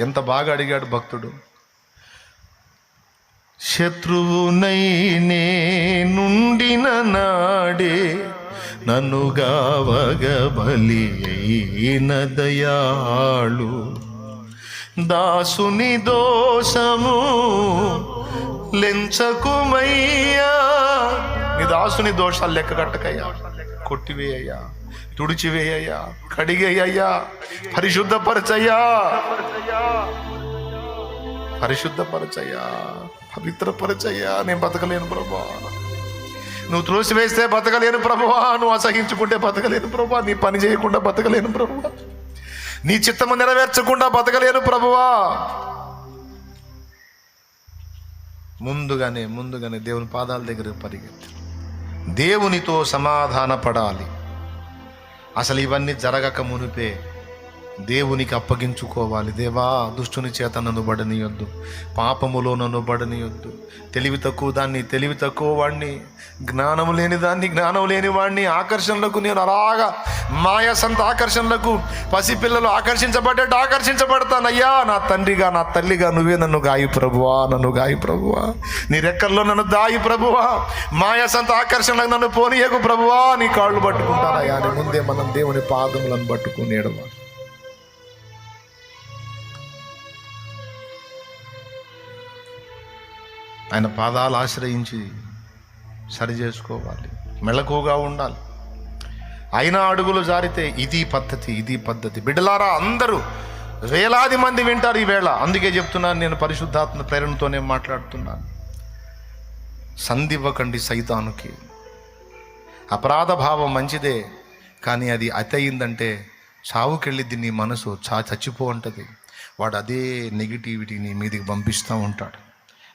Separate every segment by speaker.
Speaker 1: ఎంత బాగా అడిగాడు భక్తుడు. శత్రువునై నుండిన నాడే నన్ను గావగ బలి అయిన దయాళు. దాసుని దోషము లెంచకుమయ్యా. నీ దాసుని దోషాలు లెక్క కట్టకయ్యా. కొట్టివేయ్యా తుడిచివేయ్యా కడిగేయ్యా పరిశుద్ధపరచయ్యా. పరిశుద్ధపరచయ్యా పవిత్రపరచయ్యా. నేను బతకలేను ప్రభా. నువ్వు త్రోసివేస్తే బతకలేను ప్రభువా నువ్వు అసహించుకుంటే బతకలేను ప్రభువా నీ పని చేయకుండా బతకలేను ప్రభువా నీ చిత్తము నెరవేర్చకుండా బతకలేను ప్రభువా ముందుగానే ముందుగానే దేవుని పాదాల దగ్గర పరిగెత్తి. దేవునితో సమాధాన పడాలి అసలు ఇవన్నీ జరగక మునిపే దేవునికి అప్పగించుకోవాలి. దేవా దుష్టుని చేత నన్ను బడనీయొద్దు పాపములో నన్ను బడనీయొద్దు తెలివి తక్కువ దాన్ని తెలివి తక్కువ వాడిని జ్ఞానము లేని దాన్ని జ్ఞానం లేని వాడిని ఆకర్షణలకు నేను అలాగా మాయసంత ఆకర్షణలకు పసిపిల్లలు ఆకర్షించబడ్డట్టు ఆకర్షించబడతానయ్యా. నా తండ్రిగా నా తల్లిగా నువ్వే నన్ను గాయి ప్రభువా నన్ను గాయి ప్రభువా. నీ రెక్కల్లో నన్ను దాయి ప్రభువా. మాయసంత ఆకర్షణలకు నన్ను పోనీయకు ప్రభువా. నీ కాళ్ళు పట్టుకుంటానయ్యా. అని ముందే మనం దేవుని పాదములను పట్టుకునేడమా ఆయన పాదాలు ఆశ్రయించి సరి చేసుకోవాలి. మెళకువగా ఉండాలి. అయినా అడుగులు జారితే ఇది పద్ధతి ఇది పద్ధతి. బిడ్డలారా అందరూ వేలాది మంది వింటారు ఈ వేళ. అందుకే చెప్తున్నాను నేను పరిశుద్ధాత్మ ప్రేరణతోనే మాట్లాడుతున్నాను. సంధివ్వకండి సైతానుకి. అపరాధ భావం మంచిదే కానీ అది అతి అయిందంటే చావుకెళ్ళిద్ది నీ మనసు చా చచ్చిపో ఉంటుంది వాడు అదే నెగిటివిటీ నీ మీదకి పంపిస్తూ ఉంటాడు.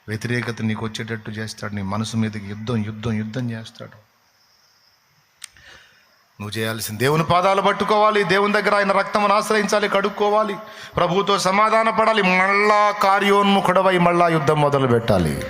Speaker 1: వ్యతిరేకత నీకు వచ్చేటట్టు చేస్తాడు. నీ మనసు మీదకి యుద్ధం యుద్ధం యుద్ధం చేస్తాడు. నువ్వు చేయాల్సింది దేవుని పాదాలు పట్టుకోవాలి. దేవుని దగ్గర ఆయన రక్తమును ఆశ్రయించాలి కడుక్కోవాలి. ప్రభువుతో సమాధాన పడాలి మళ్ళా కార్యోన్ముఖుడవై మళ్ళా యుద్ధం మొదలు పెట్టాలి